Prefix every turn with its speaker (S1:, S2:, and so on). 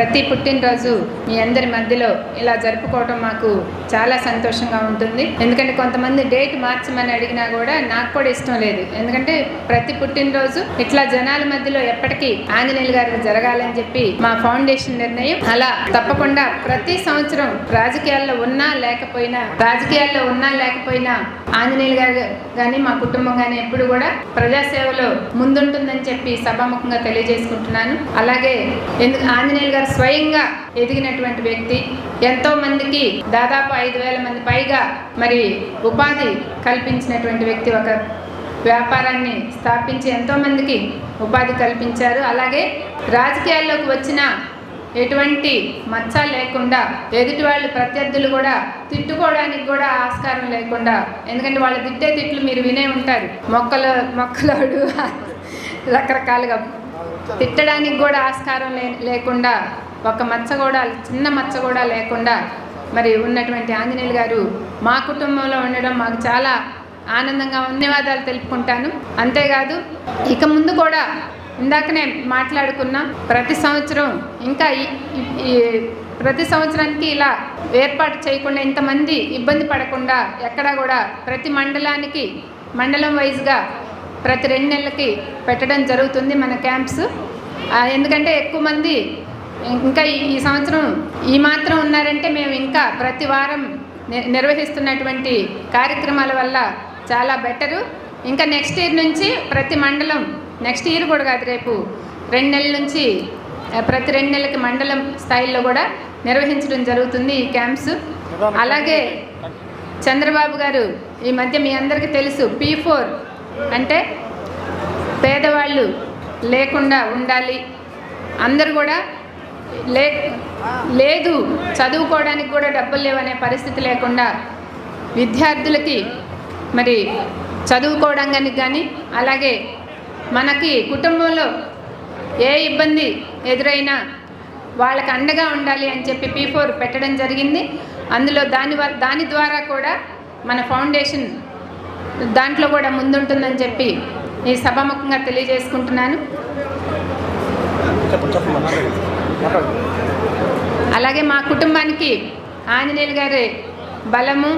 S1: ప్రతి పుట్టినరోజు మీ అందరి మధ్యలో ఇలా జరుపుకోవటం మాకు చాలా సంతోషంగా ఉంటుంది. ఎందుకంటే కొంతమంది డేట్ మార్చమని అడిగినా కూడా నాకు కూడా ఇష్టం లేదు. ఎందుకంటే ప్రతి పుట్టినరోజు ఇట్లా జనాల మధ్యలో ఎప్పటికీ ఆంజనేయులు గారికి జరగాలని చెప్పి మా ఫౌండేషన్ నిర్ణయం అలా తప్పకుండా ప్రతి సంవత్సరం రాజకీయాల్లో ఉన్నా లేకపోయినా రాజకీయాల్లో ఉన్నా లేకపోయినా ఆంజనేయులు గారు కానీ మా కుటుంబం కానీ ఎప్పుడు కూడా ప్రజాసేవలో ముందుంటుందని చెప్పి సభాముఖంగా తెలియజేసుకుంటున్నాను. అలాగే ఎందుకు ఆంజనేయులు గారు స్వయంగా ఎదిగినటువంటి వ్యక్తి. ఎంతో మందికి దాదాపు ఐదు వేల మంది పైగా మరి ఉపాధి కల్పించినటువంటి వ్యక్తి ఒక వ్యాపారాన్ని స్థాపించి ఎంతో మందికి ఉపాధి కల్పించారు. అలాగే రాజకీయాల్లోకి వచ్చిన ఎటువంటి మచ్చ లేకుండా ఎదుటి వాళ్ళు ప్రత్యర్థులు కూడా తిట్టుకోవడానికి కూడా ఆస్కారం లేకుండా ఎందుకంటే వాళ్ళు తిట్టే తిట్లు మీరు వినే ఉంటారు. మొక్కలు మొక్కలోడు రకరకాలుగా తిట్టడానికి కూడా ఆస్కారం లే లేకుండా ఒక మచ్చ కూడా చిన్న మచ్చ కూడా లేకుండా మరి ఉన్నటువంటి ఆంజనేయులు గారు మా కుటుంబంలో ఉండడం మాకు చాలా ఆనందంగా ధన్యవాదాలు తెలుపుకుంటాను. అంతేకాదు ఇక ముందు కూడా ఇందాకనే మాట్లాడుకున్నాం ప్రతి సంవత్సరం ఇంకా ఈ- ఈ- ప్రతి సంవత్సరానికి ఇలా ఏర్పాటు చేయకుండా ఇంతమంది ఇబ్బంది పడకుండా ఎక్కడా కూడా ప్రతి మండలానికి మండలం వైజ్గా ప్రతి రెండు నెలలకి పెట్టడం జరుగుతుంది మన క్యాంప్స్. ఎందుకంటే ఎక్కువ మంది ఇంకా ఈ సంవత్సరం ఈ మాత్రం ఉన్నారంటే మేము ఇంకా ప్రతి వారం నిర్వహిస్తున్నటువంటి కార్యక్రమాల వల్ల చాలా బెటరు. ఇంకా నెక్స్ట్ ఇయర్ నుంచి ప్రతి మండలం నెక్స్ట్ ఇయర్ కూడా కాదు రేపు రెండు నెలల నుంచి ప్రతి రెండు నెలలకి మండలం స్థాయిలో కూడా నిర్వహించడం జరుగుతుంది ఈ క్యాంప్స్. అలాగే చంద్రబాబు గారు ఈ మధ్య మీ అందరికీ తెలుసు పీ ఫోర్ అంటే పేదవాళ్ళు లేకుండా ఉండాలి. అందరూ కూడా లే లేదు చదువుకోవడానికి కూడా డబ్బులు లేవనే పరిస్థితి లేకుండా విద్యార్థులకి మరి చదువుకోవడానికి కానీ అలాగే మనకి కుటుంబంలో ఏ ఇబ్బంది ఎదురైనా వాళ్ళకి అండగా ఉండాలి అని చెప్పి పీ ఫోర్ పెట్టడం జరిగింది. అందులో దాని వ- దాని ద్వారా కూడా మన ఫౌండేషన్ దాంట్లో కూడా ముందుంటుందని చెప్పి ఈ సభాముఖంగా తెలియజేసుకుంటున్నాను. అలాగే మా కుటుంబానికి ఆంజనేయులు గారి బలము